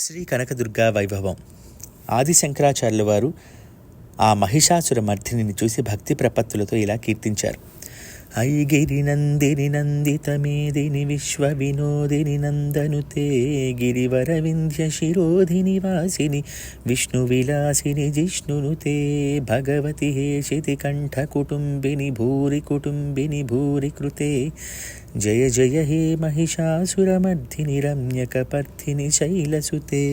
శ్రీ కనకదుర్గా వైభవం. ఆది శంకరాచార్యుల వారు ఆ మహిషాసుర మర్దిని చూసి భక్తి ప్రపత్తులతో ఇలా కీర్తించారు. ఐగిరినందిని నందితమేదిని విశ్వ వినోదిని నందనుతే గిరివర వింధ్య శిరోధిని వాసిని విష్ణు విలాసిని జిష్ణునుతే భగవతి హేషితి కంఠ కుటుంబిని భూరి కుటుంబిని భూరి కృతే జయ జయ హే మహిషాసురమర్ధిని రమ్యకపర్థిని శైలసుతే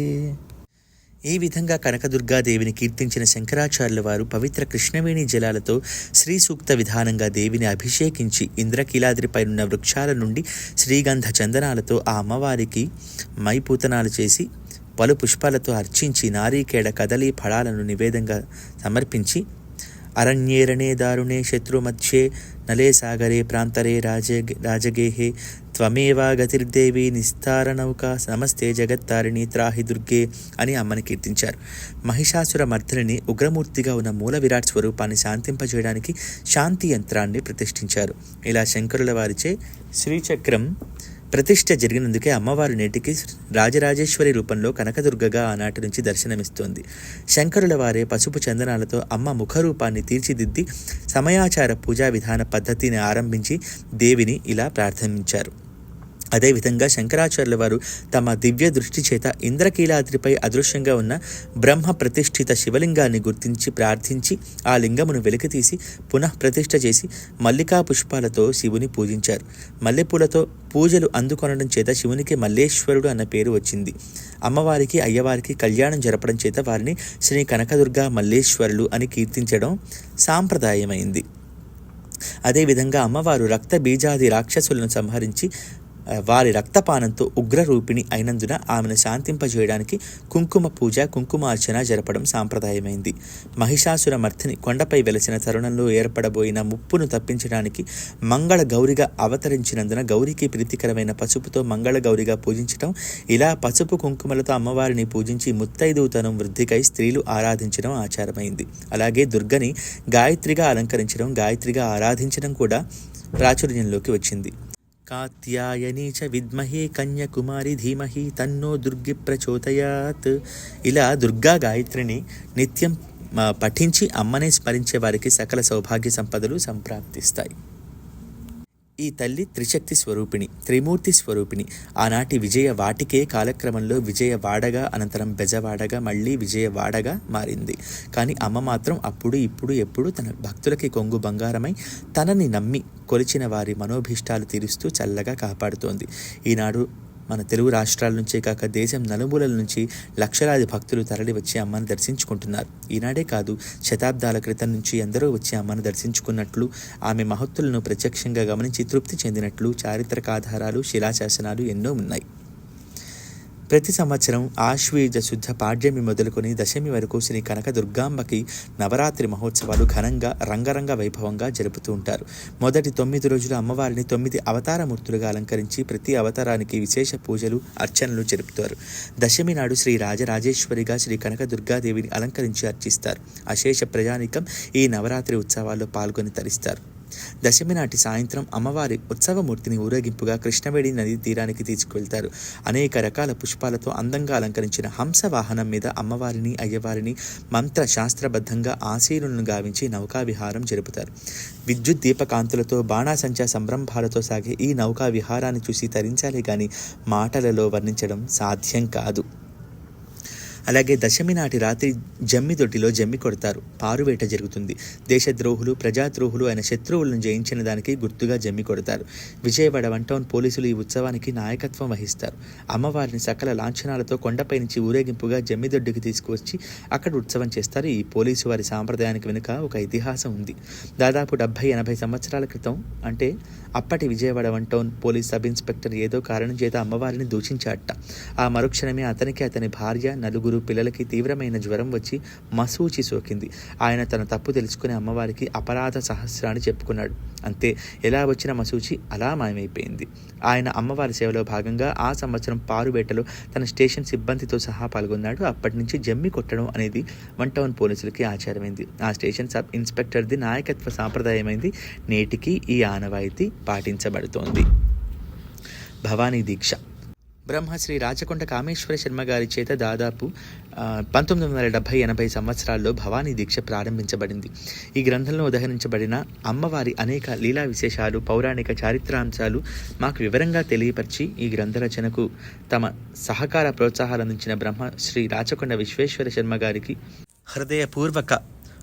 ఈ విధంగా కనకదుర్గాదేవిని కీర్తించిన శంకరాచార్యుల వారు పవిత్ర కృష్ణవేణి జలాలతో శ్రీ సూక్త విధానంగా దేవిని అభిషేకించి ఇంద్రకీలాద్రిపైనున్న వృక్షాల నుండి శ్రీగంధ చందనాలతో ఆ అమ్మవారికి మైపూతనాలు చేసి పలు పుష్పాలతో అర్చించి నారీకేడ కదలి ఫళాలను నివేదంగా సమర్పించి అరణ్యేరణే దారుణే శత్రుమధ్యే నలే సాగరే ప్రాంతరే రాజ రాజగేహే త్వమేవా గతిర్దేవి నిస్తార నమస్తే జగత్తారిణి త్రాహి దుర్గే అని అమ్మని కీర్తించారు. మహిషాసుర మర్దనిని ఉగ్రమూర్తిగా ఉన్న మూల విరాట్ స్వరూపాన్ని శాంతింపజేయడానికి శాంతి యంత్రాన్ని ప్రతిష్ఠించారు. ఇలా శంకరుల వారిచే శ్రీచక్రం ప్రతిష్ఠ జరిగినందుకే అమ్మవారు నేటికి రాజరాజేశ్వరి రూపంలో కనకదుర్గగా ఆనాటి నుంచి దర్శనమిస్తోంది. శంకరుల వారే పసుపు చందనాలతో అమ్మ ముఖరూపాన్ని తీర్చిదిద్ది సమయాచార పూజా విధాన పద్ధతిని ఆరంభించి దేవిని ఇలా ప్రార్థించారు. అదేవిధంగా శంకరాచార్యుల వారు తమ దివ్య దృష్టి చేత ఇంద్రకీలాద్రిపై అదృశ్యంగా ఉన్న బ్రహ్మ ప్రతిష్ఠిత శివలింగాన్ని గుర్తించి ప్రార్థించి ఆ లింగమును వెలికితీసి పునః ప్రతిష్ఠ చేసి మల్లికా పుష్పాలతో శివుని పూజించారు. మల్లెపూలతో పూజలు అందుకొనడం చేత శివునికి మల్లేశ్వరుడు అన్న పేరు వచ్చింది. అమ్మవారికి అయ్యవారికి కళ్యాణం జరపడం చేత వారిని శ్రీ కనకదుర్గ మల్లేశ్వరులు అని కీర్తించడం సాంప్రదాయమైంది. అదేవిధంగా అమ్మవారు రక్త బీజాది రాక్షసులను సంహరించి వారి రక్తపానంతో ఉగ్రరూపిణి అయినందున ఆమెను శాంతింపజేయడానికి కుంకుమ పూజ కుంకుమార్చన జరపడం సాంప్రదాయమైంది. మహిషాసుర మర్తిని కొండపై వెలసిన తరుణంలో ఏర్పడబోయిన ముప్పును తప్పించడానికి మంగళ గౌరిగా అవతరించినందున గౌరికి ప్రీతికరమైన పసుపుతో మంగళ గౌరిగా పూజించటం ఇలా పసుపు కుంకుమలతో అమ్మవారిని పూజించి ముత్తైదుతనం వృద్ధికై స్త్రీలు ఆరాధించడం ఆచారమైంది. అలాగే దుర్గని గాయత్రిగా అలంకరించడం గాయత్రిగా ఆరాధించడం కూడా ప్రాచుర్యంలోకి వచ్చింది. కాత్యాయని చ విద్మహే కన్యకుమారి ధీమహి తన్నో దుర్గి ప్రచోదయాత్ ఇలా దుర్గా గాయత్రిని నిత్యం పఠించి అమ్మనే స్మరించే వారికి సకల సౌభాగ్య సంపదలు సంప్రాప్తిస్తాయి. ఈ తల్లి త్రిశక్తి స్వరూపిణి త్రిమూర్తి స్వరూపిణి. ఆనాటి విజయ వాటికే కాలక్రమంలో విజయవాడగా అనంతరం బెజవాడగా మళ్ళీ విజయవాడగా మారింది. కానీ అమ్మ మాత్రం అప్పుడు ఇప్పుడు ఎప్పుడు తన భక్తులకి కొంగు బంగారమై తనని నమ్మి కొలిచిన వారి మనోభీష్టాలు తీరుస్తూ చల్లగా కాపాడుతోంది. ఈనాడు మన తెలుగు రాష్ట్రాల నుంచే కాక దేశం నలుమూలల నుంచి లక్షలాది భక్తులు తరలి వచ్చి అమ్మను దర్శించుకుంటున్నారు. ఈనాడే కాదు శతాబ్దాల క్రితం నుంచి ఎందరో వచ్చి అమ్మను దర్శించుకున్నట్లు ఆమె మహత్తులను ప్రత్యక్షంగా గమనించి తృప్తి చెందినట్లు చారిత్రక ఆధారాలు శిలాశాసనాలు ఎన్నో ఉన్నాయి. ప్రతి సంవత్సరం ఆశ్వేజ శుద్ధ పాడ్యమి మొదలుకొని దశమి వరకు శ్రీ కనక దుర్గాంబకి నవరాత్రి మహోత్సవాలు ఘనంగా రంగరంగ వైభవంగా జరుపుతూ ఉంటారు. మొదటి తొమ్మిది రోజులు అమ్మవారిని తొమ్మిది అవతారమూర్తులుగా అలంకరించి ప్రతి అవతారానికి విశేష పూజలు అర్చనలు జరుపుతారు. దశమి నాడు శ్రీ రాజరాజేశ్వరిగా శ్రీ కనక దుర్గాదేవిని అలంకరించి అర్చిస్తారు. అశేష ప్రజానికం ఈ నవరాత్రి ఉత్సవాల్లో పాల్గొని తరిస్తారు. దశమి నాటి సాయంత్రం అమ్మవారి ఉత్సవమూర్తిని ఊరేగింపుగా కృష్ణవేడి నది తీరానికి తీసుకువెళ్తారు. అనేక రకాల పుష్పాలతో అందంగా అలంకరించిన హంస వాహనం మీద అమ్మవారిని అయ్యవారిని మంత్ర శాస్త్రబద్ధంగా ఆశీనులను గావించి నౌకా విహారం జరుపుతారు. విద్యుత్ దీపకాంతులతో బాణాసంచా సంరంభాలతో సాగే ఈ నౌకా విహారాన్ని చూసి తరించాలి కానీ మాటలలో వర్ణించడం సాధ్యం కాదు. అలాగే దశమి నాటి రాత్రి జమ్మి దొడ్డిలో జమ్మి కొడతారు. పారువేట జరుగుతుంది. దేశద్రోహులు ప్రజాద్రోహులు అయిన శత్రువులను జయించిన దానికి గుర్తుగా జమ్మి కొడతారు. విజయవాడ వన్ టౌన్ పోలీసులు ఈ ఉత్సవానికి నాయకత్వం వహిస్తారు. అమ్మవారిని సకల లాంఛనాలతో కొండపై నుంచి ఊరేగింపుగా జమ్మిదొడ్డికి తీసుకువచ్చి అక్కడ ఉత్సవం చేస్తారు. ఈ పోలీసు వారి సాంప్రదాయానికి వెనుక ఒక ఇతిహాసం ఉంది. దాదాపు డెబ్భై ఎనభై సంవత్సరాల క్రితం అంటే అప్పటి Vijayawada one town police sub inspector ఏదో కారణం చేత అమ్మవారిని దూషించాట ఆ మరుక్షణమే అతనికి అతని భార్య నలుగురు పిల్లలకి తీవ్రమైన జ్వరం వచ్చి మసూచి సోకింది. ఆయన తన తప్పు తెలుసుకుని అమ్మవారికి అపరాధ సహస్రాన్ని చెప్పుకున్నాడు. అంతే ఎలా వచ్చిన మసూచి అలా మాయమైపోయింది. ఆయన అమ్మవారి సేవలో భాగంగా ఆ సంవత్సరం పారువేటలో తన స్టేషన్ సిబ్బందితో సహా పాల్గొన్నాడు. అప్పటి నుంచి జమ్మి కొట్టడం అనేది వన్ టౌన్ పోలీసులకి ఆచారమైంది. ఆ స్టేషన్ సబ్ ఇన్స్పెక్టర్ది నాయకత్వ సాంప్రదాయమైంది. నేటికి ఈ ఆనవాయితీ పాటించబడుతోంది. భవానీ దీక్ష. బ్రహ్మశ్రీ రాచకొండ కామేశ్వర శర్మ గారి చేత దాదాపు పంతొమ్మిది వందల డెబ్భై ఎనభై సంవత్సరాల్లో భవానీ దీక్ష ప్రారంభించబడింది. ఈ గ్రంథంలో ఉదహరించబడిన అమ్మవారి అనేక లీలా విశేషాలు పౌరాణిక చారిత్రాంశాలు మాకు వివరంగా తెలియపరిచి ఈ గ్రంథ రచనకు తమ సహకార ప్రోత్సాహాలు అందించిన బ్రహ్మ శ్రీ రాచకొండ విశ్వేశ్వర శర్మ గారికి హృదయపూర్వక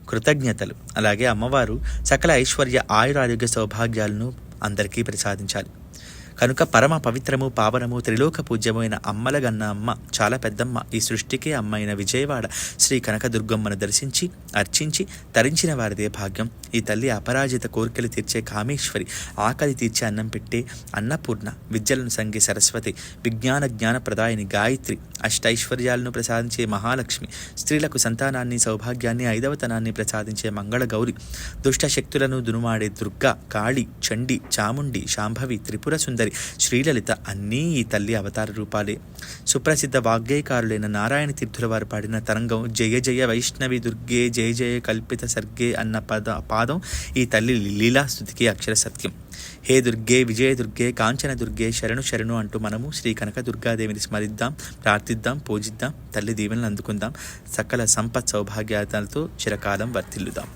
కృతజ్ఞతలు. అలాగే అమ్మవారు సకల ఐశ్వర్య ఆయురారోగ్య సౌభాగ్యాలను అందరికీ ప్రసాదించాలి. కనుక పరమ పవిత్రము పావనము త్రిలోక పూజ్యమైన అమ్మలగన్న అమ్మ చాలా పెద్దమ్మ ఈ సృష్టికే అమ్మైన విజయవాడ శ్రీ కనకదుర్గమ్మను దర్శించి అర్చించి తరించిన వారిదే భాగ్యం. ఈ తల్లి అపరాజిత కోరికలు తీర్చే కామేశ్వరి ఆకలి తీర్చే అన్నం పెట్టే అన్నపూర్ణ విద్యలను సంగే సరస్వతి విజ్ఞాన జ్ఞాన ప్రదాయిని గాయత్రి అష్టైశ్వర్యాలను ప్రసాదించే మహాలక్ష్మి స్త్రీలకు సంతానాన్ని సౌభాగ్యాన్ని ఐదవతనాన్ని ప్రసాదించే మంగళ గౌరి దుష్ట శక్తులను దునుమాడే దుర్గా కాళి చండి చాముండి శాంభవి త్రిపుర సుందరి శ్రీలలిత అన్నీ ఈ తల్లి అవతార రూపాలే. సుప్రసిద్ధ వాగ్గేయకారులైన నారాయణ తీర్థుల వారు పాడిన తరంగం జయ జయ వైష్ణవి దుర్గే జయ జయ కల్పిత సర్గే అన్న పద పాదం. ఈ తల్లి లీలాస్థుతికి అక్షర సత్యం. హే దుర్గే విజయ దుర్గే కాంచన దుర్గే శరణు శరణు అంటూ మనము శ్రీ కనక దుర్గాదేవిని స్మరిద్దాం ప్రార్థిద్దాం పూజిద్దాం తల్లి దీవెనలు అందుకుందాం సకల సంపత్ సౌభాగ్యాలతో చిరకాలం వర్తిల్లుదాం.